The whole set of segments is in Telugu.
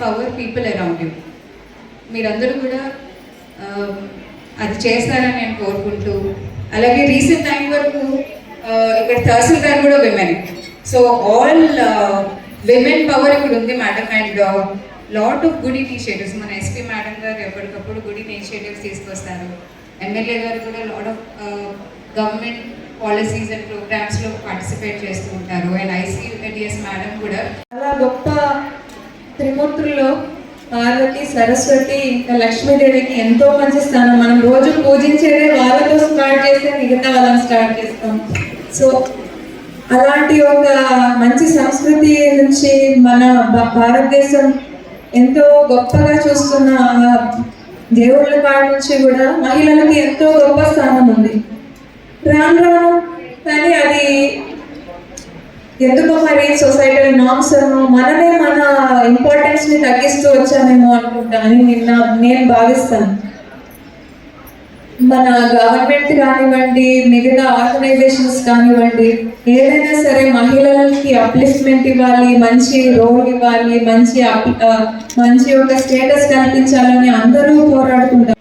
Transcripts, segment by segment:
ఎంపవర్ పీపుల్ అరౌండ్ యూ మీరందరూ కూడా అది చేస్తారని నేను కోరుకుంటూ అలాగే రీసెంట్ టైం వరకు ఇక్కడ తహసీల్దార్ కూడా women so all women power ఇక్కడ ఉంది madam and lot of good initiatives మన ఎస్పీ మేడం గారు ఎప్పటికప్పుడు గుడ్ ఇనిషియేటివ్స్ తీసుకొస్తారు. ఎమ్మెల్యే గారు కూడా lot of government policies and ప్రోగ్రామ్స్లో పార్టిసిపేట్ చేస్తూ ఉంటారు. అండ్ ఐసీఎడిఎస్ మేడం కూడా చాలా గొప్ప త్రిమూర్తుల్లో పార్వతి సరస్వతి ఇంకా లక్ష్మీదేవికి ఎంతో మంచి స్థానం. మనం రోజు పూజించేదే వాళ్ళతో స్టార్ట్ చేస్తే మిగతా వాళ్ళని స్టార్ట్ చేస్తాం. సో అలాంటి ఒక మంచి సంస్కృతి నుంచి మన భారతదేశం ఎంతో గొప్పగా చూస్తున్న దేవుళ్ళ కాడ నుంచి కూడా మహిళలకి ఎంతో గొప్ప స్థానం ఉంది. రాను రాను కానీ అది ఎందుకో మరి సొసైటల్ నార్మ్స్ మనమే మన ఇంపార్టెన్స్ని తగ్గిస్తూ వచ్చామేమో అనుకుంటా అని నిన్న నేను భావిస్తాను. మన గవర్నమెంట్ కానివ్వండి మిగతా ఆర్గనైజేషన్స్ కానివ్వండి ఏదైనా సరే మహిళలకి అప్లిఫ్ట్మెంట్ ఇవ్వాలి మంచి రోల్ ఇవ్వాలి మంచి మంచి ఒక స్టేటస్ కల్పించాలని అందరూ పోరాడుకుంటారు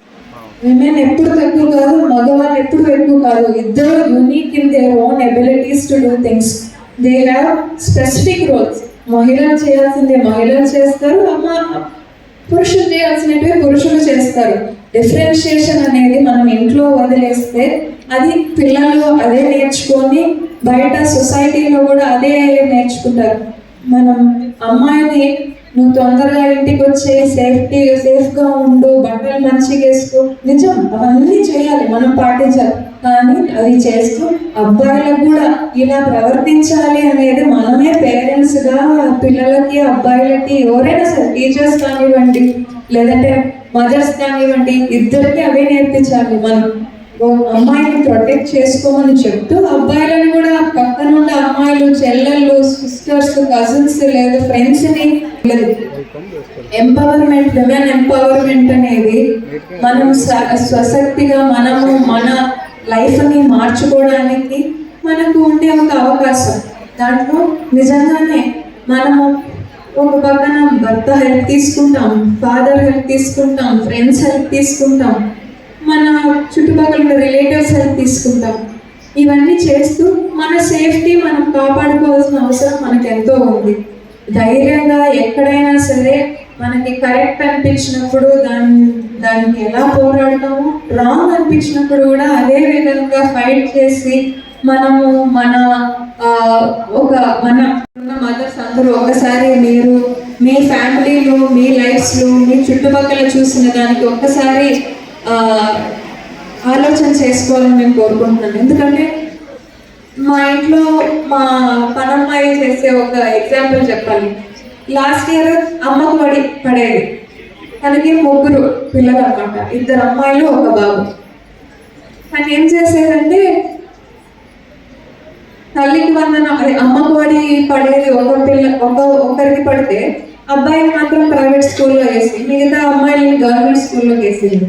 విమెన్ ఎప్పుడు తక్కువ కాదు మగవాళ్ళు ఎప్పుడు ఎక్కువ కాదు. ఇద్దరు unique in their own abilities to do things they have specific roles మహిళలు చేయాల్సిందే మహిళలు చేస్తారు అమ్మ పురుషులు చేయాల్సినవి పురుషులు చేస్తారు. డిఫరెన్షియేషన్ అనేది మనం ఇంట్లో వదిలేస్తే అది పిల్లలు అదే నేర్చుకొని బయట సొసైటీలో కూడా అదే నేర్చుకుంటారు. మనం అమ్మాయిని నువ్వు తొందరగా ఇంటికి వచ్చి సేఫ్టీ సేఫ్గా ఉండు బట్టలు మంచిగా వేసుకో. నిజం అవన్నీ చేయాలి మనం పాటించాలి. కానీ అది చేస్తూ అబ్బాయిలకు కూడా ఇలా ప్రవర్తించాలి అనేది మనమే పేరెంట్స్గా పిల్లలకి అబ్బాయిలకి ఎవరైనా సరే టీచర్స్ కానివ్వండి లేదంటే మదర్స్ కానివ్వండి ఇద్దరికి అవే నేర్పించాలి మనం. అమ్మాయిని ప్రొటెక్ట్ చేసుకోమని చెప్తూ అబ్బాయిలను కూడా పక్కన ఉన్న అమ్మాయిలు చెల్లెళ్ళు సిస్టర్స్ కజిన్స్ లేదా ఫ్రెండ్స్ని ఎంపవర్మెంట్ విమెన్ ఎంపవర్మెంట్ అనేది మనం స- స్వశక్తిగా మనము మన లైఫ్ని మార్చుకోవడానికి మనకు ఉండే ఒక అవకాశం. దాంట్లో నిజంగానే మనము ఒక పక్కన భర్త హెల్ప్ తీసుకుంటాం ఫాదర్ హెల్ప్ తీసుకుంటాం ఫ్రెండ్స్ హెల్ప్ తీసుకుంటాం మన చుట్టుపక్కల ఉన్న రిలేటివ్స్ హెల్ప్ తీసుకుంటాం ఇవన్నీ చేస్తూ మన సేఫ్టీ మనం కాపాడుకోవాల్సిన అవసరం మనకు ఎంతో ఉంది. ధైర్యంగా ఎక్కడైనా సరే మనకి కరెక్ట్ అనిపించినప్పుడు దాన్ని దానికి ఎలా పోరాడతాము రాంగ్ అనిపించినప్పుడు కూడా అదే విధంగా ఫైట్ చేసి మనము మన ఒక మన ఉన్న మదర్స్ అందరూ ఒకసారి మీరు మీ ఫ్యామిలీలో మీ లైఫ్స్లో మీ చుట్టుపక్కల చూసిన దానికి ఒక్కసారి ఆలోచన చేసుకోవాలని నేను కోరుకుంటున్నాను. ఎందుకంటే మా ఇంట్లో మా పనమ్మాయి చేసే ఒక ఎగ్జాంపుల్ చెప్పాలి. లాస్ట్ ఇయర్ అమ్మకు పడి పడేది. తనకి ముగ్గురు పిల్లలు అనమాట ఇద్దరు అమ్మాయిలు ఒక బాబు. తను ఏం చేసేదంటే తల్లికి వందన అదే అమ్మకు పడి పడేది ఒక పిల్ల ఒక ఒకరికి పడితే అబ్బాయిని మాత్రం ప్రైవేట్ స్కూల్లో వేసి మిగతా అమ్మాయిలని గవర్నమెంట్ స్కూల్లో వేసింది.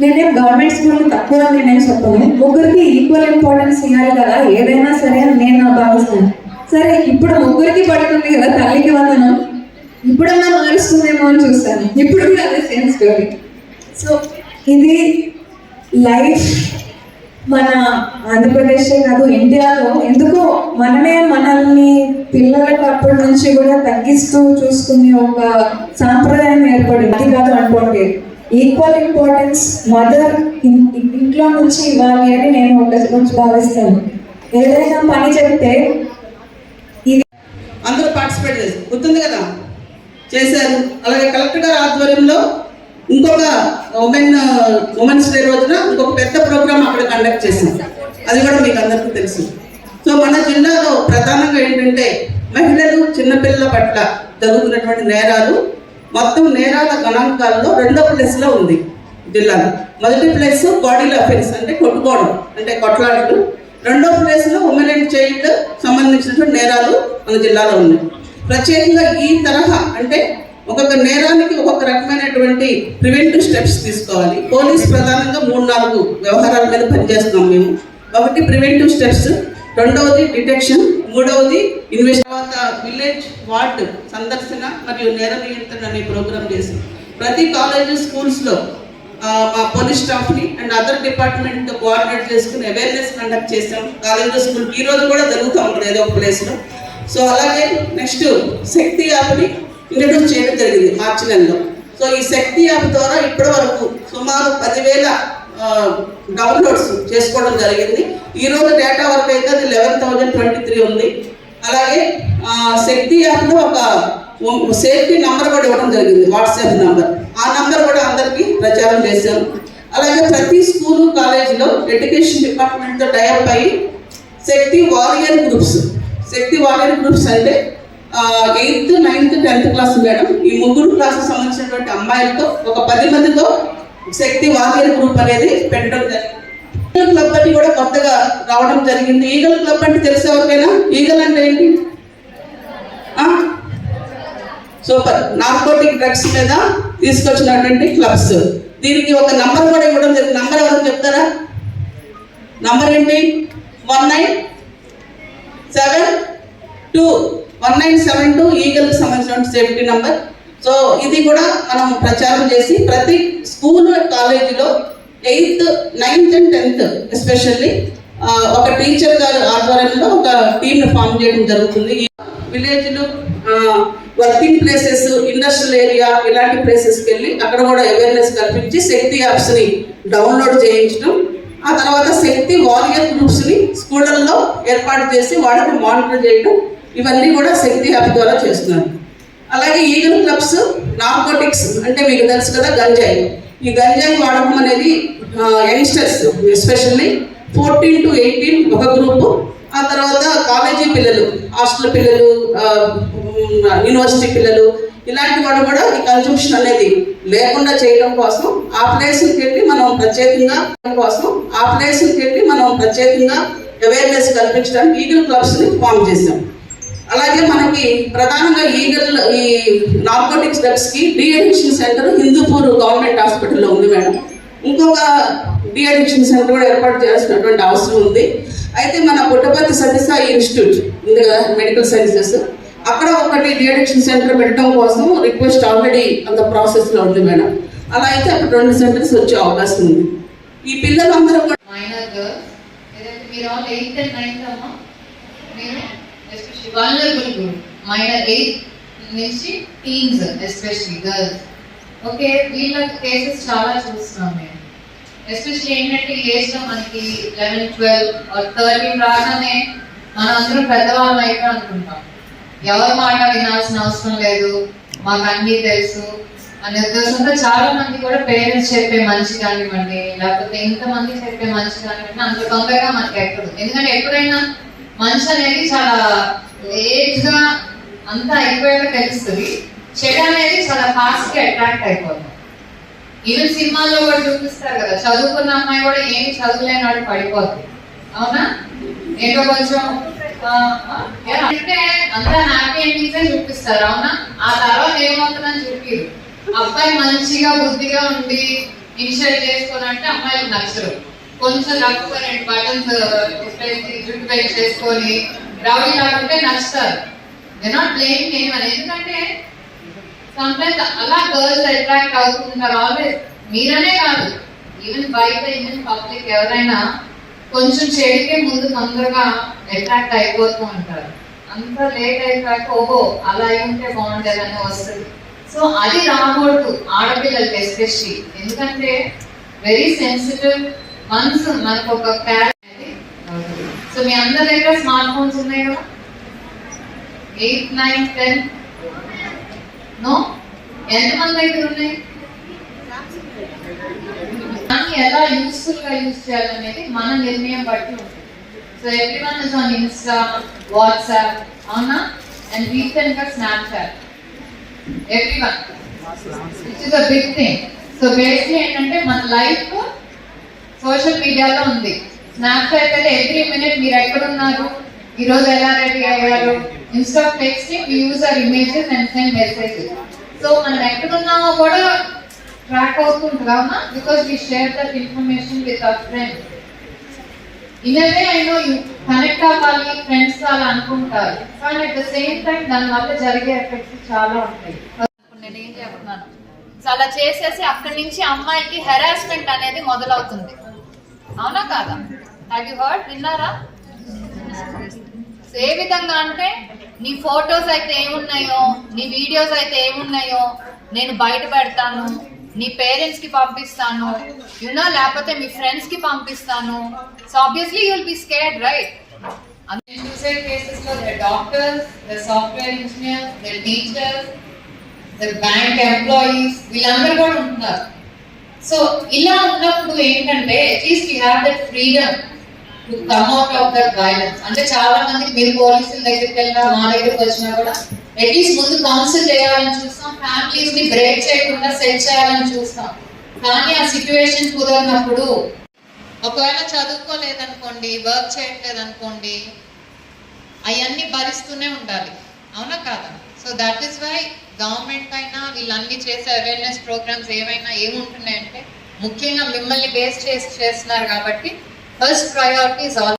నేనేం గవర్నమెంట్ స్కూల్ని తక్కువ అని నేనేం చెప్పను. ముగ్గురికి ఈక్వల్ ఇంపార్టెన్స్ ఇవ్వాలి కదా ఏదైనా సరే అని నేను నా భావిస్తాను సరే ఇప్పుడు ముగ్గురికి పడుతుంది కదా తల్లికి వందనం? ఇప్పుడన్నా మారుస్తుందేమో అని చూస్తాను. ఇప్పుడు కూడా అదే సేమ్ స్టోరీ సో ఇది లైఫ్ మన ఆంధ్రప్రదేశే కాదు ఇండియాలో ఎందుకో మనమే మనల్ని పిల్లలకు అప్పటి నుంచి కూడా తగ్గిస్తూ చూసుకునే ఒక సాంప్రదాయం ఏర్పడింది. అది కాదు అనుకోండి. ఈక్వల్ ఇంపార్టెన్స్ మదర్ ఇంట్లో నుంచి ఇవ్వాలి అని నేను ఒక నుంచి భావిస్తాను. ఏదైనా పని చెప్తే ఇది అందరూ పార్టిసిపేట్ చేశారు గుర్తుంది కదా? చేశారు. అలాగే కలెక్టర్ గారి ఆధ్వర్యంలో ఇంకొక ఉమెన్ ఉమెన్స్ డే రోజున ఇంకొక పెద్ద ప్రోగ్రామ్ అక్కడ కండక్ట్ చేసింది అది కూడా మీకు అందరికీ తెలుసు. సో మన జిల్లాలో ప్రధానంగా ఏంటంటే మహిళలు చిన్నపిల్లల పట్ల జరుగుతున్నటువంటి నేరాలు మొత్తం నేరాల గణాంకాల్లో రెండో ప్లేస్లో ఉంది జిల్లాలో. మొదటి ప్లేస్ బాడీలో అఫెన్స్ అంటే కొట్టుకోవడం అంటే కొట్లాడటం రెండో ప్లేస్లో ఉమెన్ అండ్ చైల్డ్ సంబంధించినటువంటి నేరాలు మన జిల్లాలో ఉన్నాయి. ప్రత్యేకంగా ఈ తరహా అంటే ఒక్కొక్క నేరానికి ఒక్కొక్క రకమైనటువంటి ప్రివెంటివ్ స్టెప్స్ తీసుకోవాలి. పోలీస్ ప్రధానంగా మూడు నాలుగు వ్యవహారాల మీద పనిచేస్తున్నాం మేము. ఒకటి ప్రివెంటివ్ స్టెప్స్ రెండవది డిటెక్షన్ మూడవది ఇన్వెస్ట్ తర్వాత విలేజ్ వార్డ్ సందర్శన మరియు నేర నియంత్రణ అనే ప్రోగ్రామ్ చేసి ప్రతి కాలేజ్ స్కూల్స్లో మా పోలీస్ స్టాఫ్ని అండ్ అదర్ డిపార్ట్మెంట్ కోఆర్డినేట్ చేసుకుని అవేర్నెస్ కండక్ట్ చేసాం కాలేజ్ స్కూల్ ఈ రోజు కూడా జరుగుతూ ఉంటుంది ఏదో ఒక ప్లేస్లో. సో అలాగే నెక్స్ట్ శక్తి యాప్ని ఇంట్రడ్యూస్ చేయడం జరిగింది మార్చి నెలలో. సో ఈ శక్తి యాప్ ద్వారా ఇప్పటి వరకు సుమారు పదివేల డౌన్లోడ్స్ చేసుకోవడం జరిగింది. ఈరోజు డేటా వరకు అయితే అది లెవెన్ థౌజండ్ ట్వంటీ త్రీ ఉంది. అలాగే శక్తి యాప్లో ఒక సేఫ్టీ నంబర్ కూడా ఇవ్వడం జరిగింది వాట్సాప్ నంబర్. ఆ నంబర్ కూడా అందరికీ ప్రచారం చేశాం. అలాగే ప్రతి స్కూలు కాలేజీలో ఎడ్యుకేషన్ డిపార్ట్మెంట్తో టైప్ అయ్యి Shakti warrior groups. Shakti warrior groups అంటే eighth ninth tenth class madam. ఈ ముగ్గురు క్లాస్ సంబంధించినటువంటి అమ్మాయిలతో ఒక పది మందితో శక్తి వారియర్ గ్రూప్ అనేది పెట్టడం జరిగింది. ఈగల్ క్లబ్ అని కూడా కొత్తగా రావడం జరిగింది. ఈగల్ క్లబ్ అంటే తెలిసే ఎవరికైనా? ఈగల్ అంటే ఏంటి? సూపర్ నార్కోటిక్ డ్రగ్స్ మీద తీసుకొచ్చినటువంటి క్లబ్స్ దీనికి ఒక నంబర్ కూడా ఇవ్వడం జరిగింది. నంబర్ ఎవరైనా చెప్తారా? నంబర్ ఏంటి? One nine seven two one nine seven two ఈగల్కి సంబంధించిన సేఫ్టీ నంబర్ సో ఇది కూడా మనం ప్రచారం చేసి ప్రతి స్కూల్ కాలేజీలో eighth ninth and tenth especially ఒక టీచర్ గారి ఆధ్వర్యంలో ఒక టీంను ఫామ్ చేయడం జరుగుతుంది. విలేజ్లు వర్కింగ్ ప్లేసెస్ ఇండస్ట్రియల్ ఏరియా ఇలాంటి ప్లేసెస్కి వెళ్ళి అక్కడ కూడా అవేర్నెస్ కల్పించి శక్తి యాప్స్ని డౌన్లోడ్ చేయించడం. ఆ తర్వాత శక్తి వారియర్ గ్రూప్స్ని స్కూళ్ళల్లో ఏర్పాటు చేసి వాటిని మానిటర్ చేయడం. ఇవన్నీ కూడా శక్తి యాప్ ద్వారా చేస్తున్నారు. అలాగే ఈగల్ క్లబ్స్ నార్కోటిక్స్ అంటే మీకు తెలుసు కదా గంజాయి. ఈ గంజాయి వాడకం అనేది youngsters especially fourteen to eighteen ఒక గ్రూపు ఆ తర్వాత కాలేజీ పిల్లలు హాస్టల్ పిల్లలు యూనివర్సిటీ పిల్లలు ఇలాంటి వాడు కూడా ఈ కన్సంప్షన్ అనేది లేకుండా చేయడం కోసం ఆ ప్లేస్కి వెళ్ళి మనం ప్రత్యేకంగా కోసం ఆ ప్లేస్కి వెళ్ళి మనం ప్రత్యేకంగా అవేర్నెస్ కల్పించడానికి ఈగల్ క్లబ్స్ని ఫామ్ చేసాం అలాగే మనకి ప్రధానంగా ఈగల్ ఈ నార్కోటిక్స్ డ్రగ్స్కి డిఅడిక్షన్ సెంటర్ హిందూపూర్ గవర్నమెంట్ హాస్పిటల్లో ఉంది మేడం. ఇంకొక డిఅడిక్షన్ సెంటర్ కూడా ఏర్పాటు చేయాల్సినటువంటి అవసరం ఉంది. అయితే మన పుట్టపర్తి సత్యసాయి ఇన్స్టిట్యూట్ ఉంది కదా మెడికల్ సైన్సెస్. అక్కడ ఒకటి డి అడిక్షన్ సెంటర్ పెట్టడం కోసం రిక్వెస్ట్ ఆల్రెడీ అంత ప్రాసెస్లో ఉంది మేడం. అలా అయితే అక్కడ రెండు సెంటర్స్ వచ్చే అవకాశం ఉంది. ఈ పిల్లలందరూ కూడా మైనర్ మీరు ఆల్ ఎయిత్ అండ్ నైన్త్ అమ్మా? మీరు? వల్నరబుల్ గ్రూప్ మైనర్ ఎయిత్ నుంచి టీన్స్ ఎస్పెషలీ గర్ల్స్ ఓకే వీళ్ళ కేసెస్ చాలా చూస్తున్నాం మేము ఎస్పెషలీ ఏంటంటే ఈ మనకి లెవెన్ ట్వెల్వ్ థర్టీన్ రాగానే మనం అందరం పెద్దవాళ్ళం అయితే అనుకుంటాం. ఎవరి మాట వినాల్సిన అవసరం లేదు. మాకు అన్నీ తెలుసు. అనే ఉద్దేశంతో చాలా మంది కూడా పేరెంట్స్ చెప్పే మంచి కానివ్వండి లేకపోతే ఇంతమంది చెప్పే మంచి కానివ్వండి అంత తొందరగా మనకి ఎక్కదు. ఎందుకంటే ఎప్పుడైనా మనిషి అనేది చాలా లేట్గా అంతా అయిపోయాక తెలుస్తుంది. చెడు అనేది చాలా ఫాస్ట్గా అట్రాక్ట్ అయిపోతుంది ఈవెన్ సినిమాల్లో కూడా చూపిస్తారు కదా చదువుకున్న అమ్మాయి కూడా ఏమి చదువులేని వాడు పడిపోతుంది అవునా? ఏంటో కొంచెం అంటే అంతా హ్యాపీ ఎండింగ్స్ చూపిస్తారు అవునా? ఆ తర్వాత ఏమవుతుందని చూపిరు అబ్బాయి మంచిగా బుద్ధిగా ఉండి ఇనిషియేట్ చేసుకోనంటే అమ్మాయిలకు నచ్చరు కొంచెం తక్కువ రెండు బటన్స్ జుట్టు పెయిన్ చేసుకొని రౌడీ లాగుంటే నచ్చుతారు. దే నాట్ బ్లేమ్ అని. ఎందుకంటే సమ్టైమ్స్ అలా గర్ల్స్ అట్రాక్ట్ అవుతుంటారు ఆల్వేస్ మీరనే కాదు. ఈవెన్ బయట ఈవెన్ పబ్లిక్ ఎవరైనా కొంచెం చెడికే ముందు తొందరగా అట్రాక్ట్ అయిపోతూ ఉంటారు. అంత లేట్ అయిపోయాక ఓహో అలా అయి ఉంటే బాగుండేదని వస్తుంది. సో అది రాకూడదు ఆడపిల్లలకి ఎస్పెషలీ ఎందుకంటే వెరీ సెన్సిటివ్ వన్స్ మనకు ఒక క్యారెక్టర్ సో మీ అందరి దగ్గర స్మార్ట్ ఫోన్స్ ఉన్నాయి కదా? ఎయిత్ నైన్ టెన్ నో ఎంతమంది దగ్గర ఉన్నాయి? దాన్ని ఎలా యూస్ఫుల్గా యూజ్ చేయాలనేది మన నిర్ణయం బట్టి ఉంటుంది. So every one is on Insta WhatsApp అవునా? అండ్ రీసెంట్గా Snapchat every one it is a big thing so basically ఏంటంటే మన లైఫ్ సోషల్ మీడియాలో ఉంది. స్నాప్చాట్ అయితే ఎవ్రీ మినిట్ మీరు ఎక్కడున్నారు ఈరోజు ఈ రోజు ఎలా రెడీ అయ్యారు? Insta texting user images and send messages so మనం ఎక్కడ ఉన్నామో కూడా ట్రాక్ అవుతుంది అవునా because we share that information with our friend in a I know you connect అవ్వాలి ఫ్రెండ్స్ అలా అనుకుంటారు. కానీ అట్ ద సేమ్ టైం దాని వల్ల జరిగే ఎఫెక్ట్స్ చాలా ఉంటాయి. నేను ఏం చెప్తున్నాను సో అలా చేసేసి అక్కడి నుంచి అమ్మాయికి హెరాస్మెంట్ అనేది మొదలవుతుంది. అవునా కాదా? హ్యావ్ యూ హర్డ్ విన్నారా? ఏ విధంగా అంటే నీ ఫొటోస్ అయితే ఏమున్నాయో నీ వీడియోస్ అయితే ఏమున్నాయో నేను బయట పెడతాను నీ పేరెంట్స్కి పంపిస్తాను యునో లేకపోతే మీ ఫ్రెండ్స్కి పంపిస్తాను. So obviously you'll be scared right నేను చూసే కేసెస్లో doctors software engineers teachers bank employees వీళ్ళందరూ కూడా ఉంటున్నారు. సో ఇలా ఉన్నప్పుడు ఏంటంటే at least you have that freedom to come out of that violence అంటే చాలా మంది మీరు పోలీసుల దగ్గరికి వెళ్ళినా మా దగ్గరికి వచ్చినా కూడా అట్లీస్ట్ ముందు కౌన్సిల్ చేయాలని చూస్తాం ఫ్యామిలీస్ని బ్రేక్ చేయకుండా సెట్ చేయాలని చూస్తాం. కానీ ఆ సిచ్యువేషన్ కుదరినప్పుడు ఒకవేళ చదువుకోలేదనుకోండి వర్క్ చేయట్లేదనుకోండి అవన్నీ భరిస్తూనే ఉండాలి. అవునా కాదా? So that is why government అయినా వీళ్ళన్ని చేసే అవేర్నెస్ ప్రోగ్రామ్స్ ఏవైనా ఏముంటున్నాయంటే ముఖ్యంగా మిమ్మల్ని బేస్ చేసి చేస్తున్నారు కాబట్టి ఫస్ట్ ప్రయారిటీ ఇస్ ఆల్